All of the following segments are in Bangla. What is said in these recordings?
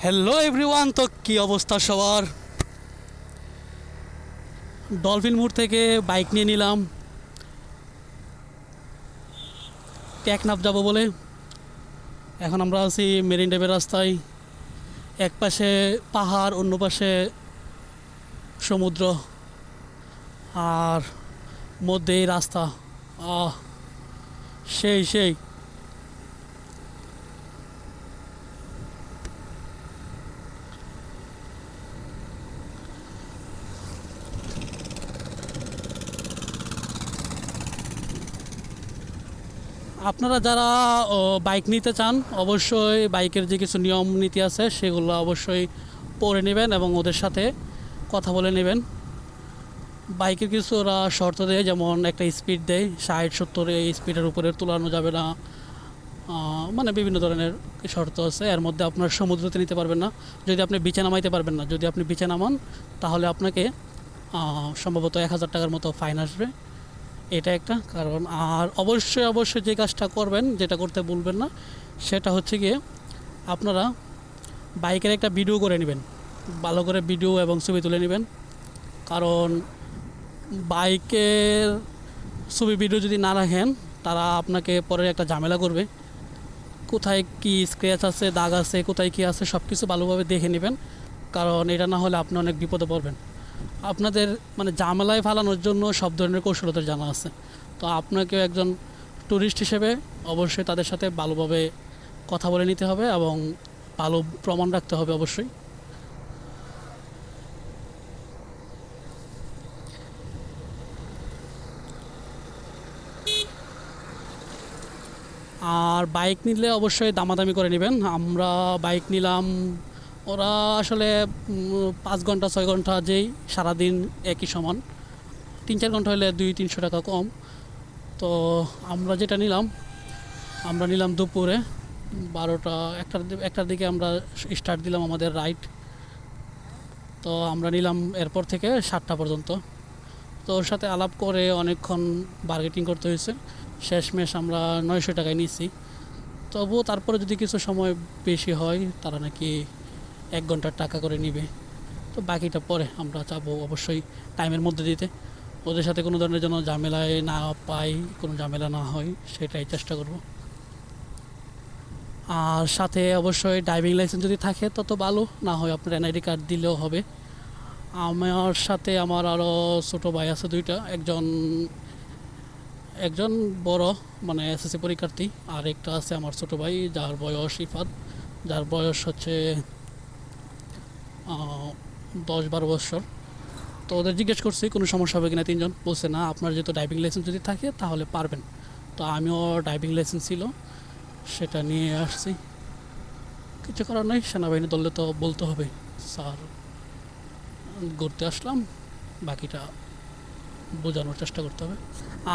হ্যালো এভরিওয়ান তো কি অবস্থা সবার? ডলফিন মুড় থেকে বাইক নিয়ে নিলাম। টেকনাফ যাব বলে। এখন আমরা আছি মেরিন ড্রাইভের রাস্তায়। এক পাশে পাহাড়, অন্য পাশে সমুদ্র। আর মধ্যে রাস্তা। আহ, সেই সেই। আপনারা যারা বাইক নিতে চান, অবশ্যই বাইকের যে কিছু নিয়ম নীতি আছে, সেগুলো অবশ্যই পড়ে নেবেন এবং ওদের সাথে কথা বলে নেবেন। বাইকের কিছু ওরা শর্ত দেয়, যেমন একটা স্পিড দেয়, ষাট, সত্তর, এই স্পিডের উপরে তোলানো যাবে না। মানে বিভিন্ন ধরনের শর্ত আছে, এর মধ্যে আপনার সমুদ্রতে নিতে পারবেন না। যদি আপনি বিছে নামাইতে পারবেন না, যদি আপনি বিছে নামান, তাহলে আপনাকে সম্ভবত এক হাজার টাকার মতো ফাইন আসবে। এটা একটা কারণ। আর অবশ্যই অবশ্যই যে কাজটা করবেন, যেটা করতে ভুলবেন না, সেটা হচ্ছে গিয়ে আপনারা বাইকের একটা ভিডিও করে নেবেন। ভালো করে ভিডিও এবং ছবি তুলে নেবেন। কারণ বাইকের ছবি, ভিডিও যদি না রাখেন, তারা আপনাকে পরে একটা ঝামেলা করবে। কোথায় কি স্ক্র্যাচ আছে, দাগ আছে, কোথায় কি আছে সব কিছু ভালোভাবে দেখে নেবেন। কারণ এটা না হলে আপনি অনেক বিপদে পড়বেন। আপনাদের মানে ঝামেলায় ফালানোর জন্য সব ধরনের কৌশলতা জানা আছে। তো আপনাকে একজন ট্যুরিস্ট হিসেবে অবশ্যই তাদের সাথে ভালোভাবে কথা বলে নিতে হবে এবং ভালো প্রমাণ রাখতে হবে অবশ্যই। আর বাইক নিলে অবশ্যই দামাদামি করে নেবেন। আমরা বাইক নিলাম ওরা আসলে পাঁচ ঘণ্টা, ছয় ঘণ্টা যেই সারাদিন একই সমান। তিন, চার ঘণ্টা হলে দুই, তিনশো টাকা কম। তো আমরা যেটা নিলাম, আমরা নিলাম দুপুরে বারোটা, একটার একটার দিকে আমরা স্টার্ট দিলাম আমাদের রাইড। তো আমরা নিলাম এরপর থেকে সাতটা পর্যন্ত। তো ওর সাথে আলাপ করে অনেকক্ষণ বার্গেটিং করতে হয়েছে। শেষমেশ আমরা নয়শো টাকায় নিয়েছি তবুও তারপরে যদি কিছু সময় বেশি হয়, তারা নাকি এক ঘণ্টার টাকা করে নিবে। তো বাকিটা পরে আমরা চাবো অবশ্যই টাইমের মধ্যে দিতে। ওদের সাথে কোনো ধরনের যেন ঝামেলায় না পাই, কোনো ঝামেলা না হয়, সেটাই চেষ্টা করব। আর সাথে অবশ্যই ড্রাইভিং লাইসেন্স যদি থাকে, তত ভালো। না হয় আপনার এনআইডি কার্ড দিলেও হবে। আমার সাথে আমার আরও ছোটো ভাই আছে দুইটা। একজন একজন বড় মানে এসএসসি পরীক্ষার্থী। আর একটা আছে আমার ছোটো ভাই, যার বয়স ইফাত। যার বয়স হচ্ছে দশ বারো বছর। তো ওদের জিজ্ঞেস করছি, কোনো সমস্যা হবে কিনা? তিনজন বলছে, না, আপনার যেহেতু ড্রাইভিং লাইসেন্স যদি থাকে, তাহলে পারবেন। তো আমিও ড্রাইভিং লাইসেন্স ছিল, সেটা নিয়ে আসছি। কিছু করার নেই, সেনাবাহিনী দলে তো বলতে হবে, স্যার, ঘুরতে আসলাম, বাকিটা বোঝানোর চেষ্টা করতে হবে।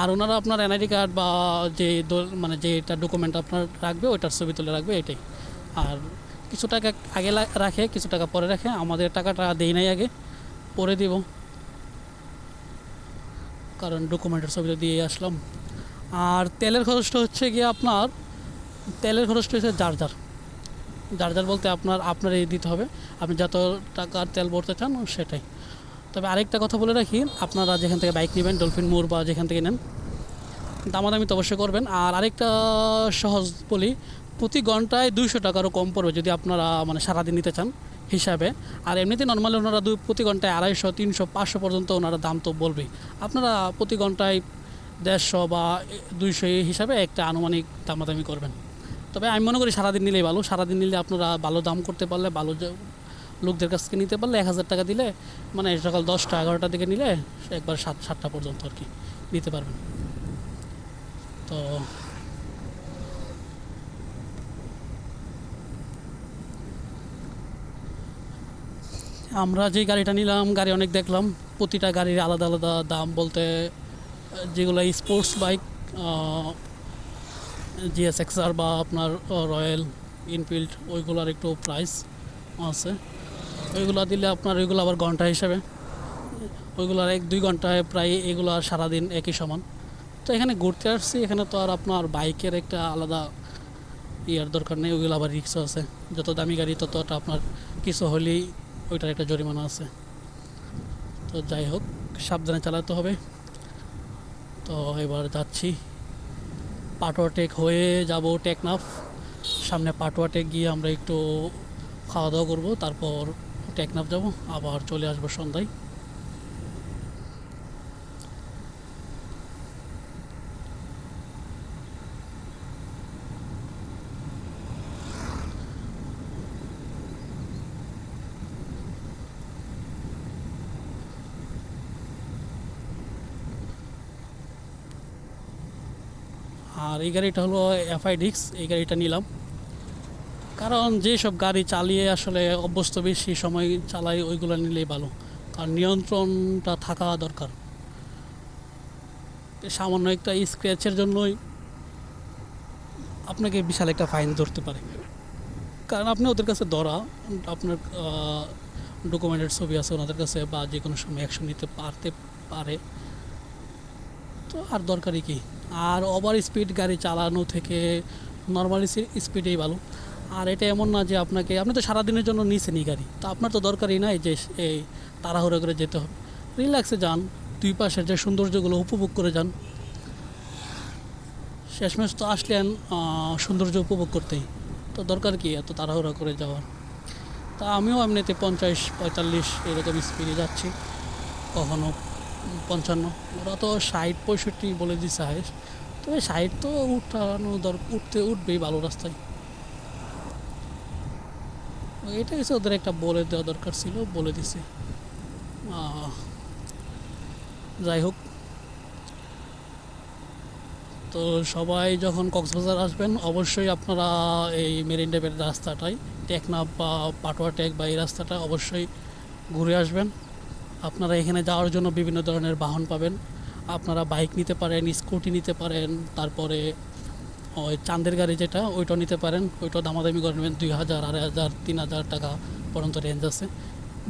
আর ওনারা আপনার এনআইডি কার্ড বা যে মানে যেটা ডকুমেন্ট আপনার রাখবে, ওইটার ছবি তুলে রাখবে, এটাই। আর কিছু টাকা আগে রাখে, কিছু টাকা পরে রাখে। আমাদের টাকাটা দেই নাই আগে, পরে দিব। কারণ ডকুমেন্টের ছবিটা দিয়ে আসলাম। আর তেলের খরচটা হচ্ছে গিয়ে আপনার, তেলের খরচটা হচ্ছে যার যার। যার যার বলতে আপনার আপনার আপনারই দিতে হবে। আপনি যত টাকার তেল ভরতে চান, সেটাই। তবে আরেকটা কথা বলে রাখি, আপনারা যেখান থেকে বাইক নেবেন ডলফিন মোড় বা যেখান থেকে নেন, দামাদামি তো অবশ্যই করবেন। আর আরেকটা সহজ বলি প্রতি ঘন্টায় দুইশো টাকারও কম পড়বে যদি আপনারা মানে সারাদিন নিতে চান হিসাবে। আর এমনিতে নর্মালি ওনারা দুই প্রতি ঘন্টায় আড়াইশো, তিনশো, পাঁচশো পর্যন্ত ওনারা দাম তো বলবেই। আপনারা প্রতি ঘন্টায় দেড়শো বা দুইশো এই হিসাবে একটা আনুমানিক দামাদামি করবেন। তবে আমি মনে করি সারাদিন নিলেই ভালো। সারাদিন নিলে আপনারা ভালো দাম করতে পারলে, ভালো লোকদের কাছ থেকে নিতে পারলে এক হাজার টাকা দিলে মানে সকাল দশটা এগারোটা দিকে নিলে একবার সাত, সাতটা পর্যন্ত আর কি নিতে পারবেন। তো আমরা যে গাড়িটা নিলাম, গাড়ি অনেক দেখলাম। প্রতিটা গাড়ির আলাদা আলাদা দাম বলতে, যেগুলো স্পোর্টস বাইক জিএসএক্সআর বা আপনার রয়্যাল ইনফিল্ড ওইগুলোর একটু প্রাইস আছে। ওইগুলো দিলে আপনার, ওইগুলো আবার ঘণ্টা হিসাবে। ওইগুলোর এক দুই ঘন্টায় প্রায় এগুলো আর সারাদিন একই সমান। তো এখানে ঘুরতে আসছি, এখানে তো আর আপনার বাইকের একটা আলাদা ইয়ার দরকার নেই, ওইগুলো আবার রিক্সও আছে। যত দামি গাড়ি ততটা আপনার কিছু হলেই ওইটার একটা জরিমানা আছে। তো যাই হোক, সাবধানে চালাতে হবে। তো এবার যাচ্ছি। পাটোয়া টেক হয়ে যাব টেকনাফ সামনে পাটোয়া টেক গিয়ে আমরা একটু খাওয়া দাওয়া করব, তারপর টেকনাফ যাব, আবার চলে আসব সন্ধ্যায়। আর এই গাড়িটা হলো এফআই ডিক্স এই গাড়িটা নিলাম। কারণ যেসব গাড়ি চালিয়ে আসলে অভ্যস্ত বেশি সময় চালাই, ওইগুলো নিলেই ভালো। কারণ নিয়ন্ত্রণটা থাকা দরকার। সামান্য একটা স্ক্র্যাচের জন্যই আপনাকে বিশাল একটা ফাইন ধরতে পারে। কারণ আপনি ওদের কাছে ধরা, আপনার ডকুমেন্টের ছবি আছে ওনাদের কাছে বা যে কোনো সময় অ্যাকশন নিতে পারতে পারে। তো আর দরকারই কি? আর ওভার স্পিড গাড়ি চালানো থেকে নর্মালি স্পিডেই ভালো। আর এটা এমন না যে আপনাকে, আপনি তো সারাদিনের জন্য নিছেনই গাড়ি। তো আপনার তো দরকারই নাই যে এই তাড়াহুড়ো করে যেতে হবে। রিল্যাক্সে যান, দুই পাশের যে সৌন্দর্যগুলো উপভোগ করে যান। শেষমেশ তো আসলেন সৌন্দর্য উপভোগ করতেই। তো দরকার কি এত তাড়াহুড়া করে যাওয়ার? তা আমিও এমনিতে পঞ্চাশ, পঁয়তাল্লিশ এরকম স্পিডে যাচ্ছি। কখনো পঞ্চান্ন। ওরা তো ষাট পঁয়ষট্টি বলে দিচ্ছে হাইস তবে ষাট তো উঠানো দর, উঠতে উঠবেই ভালো রাস্তায়। এটা হচ্ছে ওদের একটা বলে দেওয়া দরকার ছিল, বলে দিছে। যাই হোক। তো সবাই যখন কক্সবাজার আসবেন, অবশ্যই আপনারা এই মেরিন ড্রাইভের রাস্তাটাই, টেকনাফ বা পাটোয়া টেক বা এই রাস্তাটা অবশ্যই ঘুরে আসবেন। আপনারা এখানে যাওয়ার জন্য বিভিন্ন ধরনের বাহন পাবেন। আপনারা বাইক নিতে পারেন, স্কুটি নিতে পারেন, তারপরে ওই চাঁদের গাড়ি যেটা, ওইটাও নিতে পারেন। ওইটাও দামাদামি করে নেবেন, দুই হাজার, আড়াই হাজার, তিন হাজার টাকা পর্যন্ত রেঞ্জ আছে।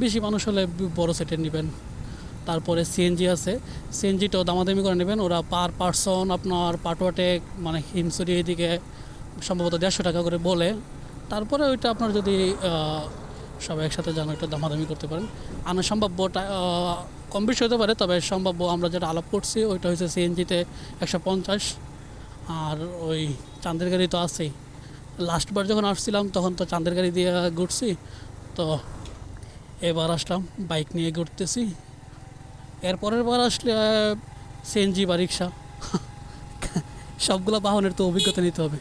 বেশি মানুষ হলে বড় সেটের নেবেন। তারপরে সিএনজি আছে। সিএনজিটাও দামাদামি করে নেবেন। ওরা পার পার্সন আপনার পাটোয়াটেক মানে হিমসুরি এদিকে সম্ভবত দেড়শো টাকা করে বলে। তারপরে ওইটা আপনার যদি সবাই একসাথে যান ওইটা দামাদামি করতে পারেন। আনা সম্ভাব্য টা- কম বেশি হতে পারে, তবে সম্ভাব্য আমরা যেটা আলাপ করছি, ওইটা হচ্ছে সিএনজিতে একশো পঞ্চাশ, আর ওই চাঁদের গাড়ি তো আছেই। লাস্টবার যখন আসছিলাম, তখন তো চাঁদের গাড়ি দিয়ে ঘুরছি, তো এবার আসলাম, বাইক নিয়ে ঘুরতেছি। এরপরের বার আসলে সিএনজি বা রিক্সা, সবগুলো বাহনের তো অভিজ্ঞতা নিতে হবে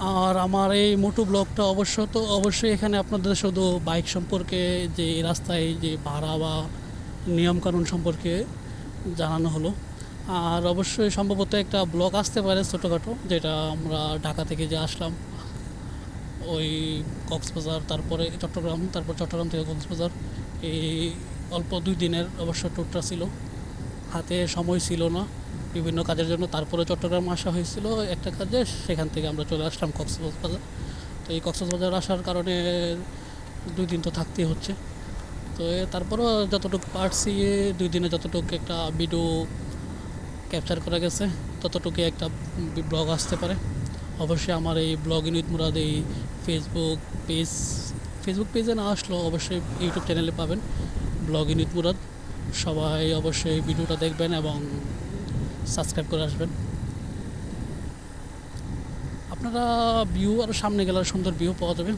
আর আমার এই মোটু ব্লগটা অবশ্য তো অবশ্যই এখানে আপনাদের শুধু বাইক সম্পর্কে যে রাস্তায় যে ভাড়া বা নিয়মকানুন সম্পর্কে জানানো হলো। আর অবশ্যই সম্ভবত একটা ব্লগ আসতে পারে ছোটোখাটো, যেটা আমরা ঢাকা থেকে যে আসলাম, ওই কক্সবাজার, তারপরে চট্টগ্রাম, তারপর চট্টগ্রাম থেকে কক্সবাজার। এই অল্প দুই দিনের অবশ্য ট্যুরটা ছিল। হাতে সময় ছিল না। বিভিন্ন কাজের জন্য তারপরে চট্টগ্রাম আসা হয়েছিল একটা কাজে, সেখান থেকে আমরা চলে আসলাম কক্সবাজার। তো এই কক্সবাজার আসার কারণে দুই দিন তো থাকতেই হচ্ছে। তো তারপরেও যতটুকু পারছি দুই দিনে যতটুকু একটা ভিডিও ক্যাপচার করা গেছে, ততটুকু একটা ব্লগ আসতে পারে। অবশ্যই আমার এই ব্লগ ইউনিট মুরাদ এই ফেসবুক পেজ ফেসবুক পেজে না আসলেও অবশ্যই ইউটিউব চ্যানেলে পাবেন ব্লগ ইউনিট মুরাদ সবাই অবশ্যই ভিডিওটা দেখবেন এবং সাবস্ক্রাইব করে আসবেন। আপনারা ভিউ আরও সামনে গেলে সুন্দর ভিউ পাওয়া যাবে।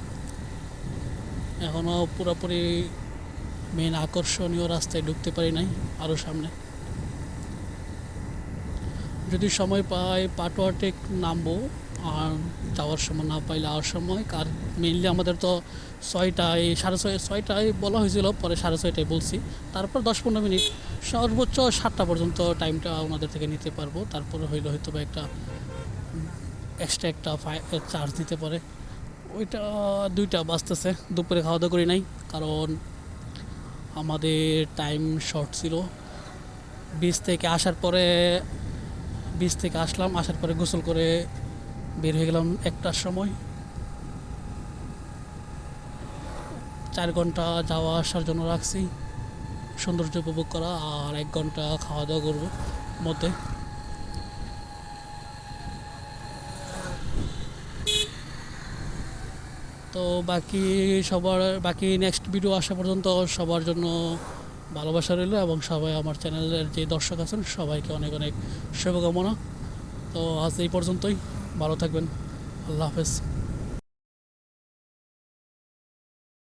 এখনও পুরোপুরি মেন আকর্ষণীয় রাস্তায় ঢুকতে পারি নাই আরও সামনে। যদি সময় পাই পাটোয়াটেক নামবো, আর যাওয়ার সময় না পাইলে আওয়ার সময়, কার মেইনলি আমাদের তো ছয়টায়, সাড়ে ছয়, ছয়টায় বলা হয়েছিল, পরে সাড়ে ছয়টায় বলছি। তারপর দশ পনেরো মিনিট, সর্বোচ্চ সাতটা পর্যন্ত টাইমটা ওনাদের থেকে নিতে পারব। তারপরে হইলে হয়তো বা একটা এক্সট্রা একটা চার্জ দিতে পারে। ওইটা দুইটা বাজতেছে, দুপুরে খাওয়া দাওয়া করি নাই, কারণ আমাদের টাইম শর্ট ছিল। বিচ থেকে আসার পরে বিচ থেকে আসলাম, আসার পরে গোসল করে বের হয়ে গেলাম একটার সময়। চার ঘণ্টা যাওয়া আসার জন্য রাখছি। সৌন্দর্য উপভোগ করা আর এক ঘণ্টা খাওয়া দাওয়া করব মধ্যে। তো বাকি সবার, বাকি নেক্সট ভিডিও আসা পর্যন্ত সবার জন্য ভালোবাসা রইল এবং সবাই আমার চ্যানেলের যে দর্শক আছেন, সবাইকে অনেক অনেক শুভকামনা। তো আজ এই পর্যন্তই। ভালো থাকবেন। আল্লাহ হাফেজ।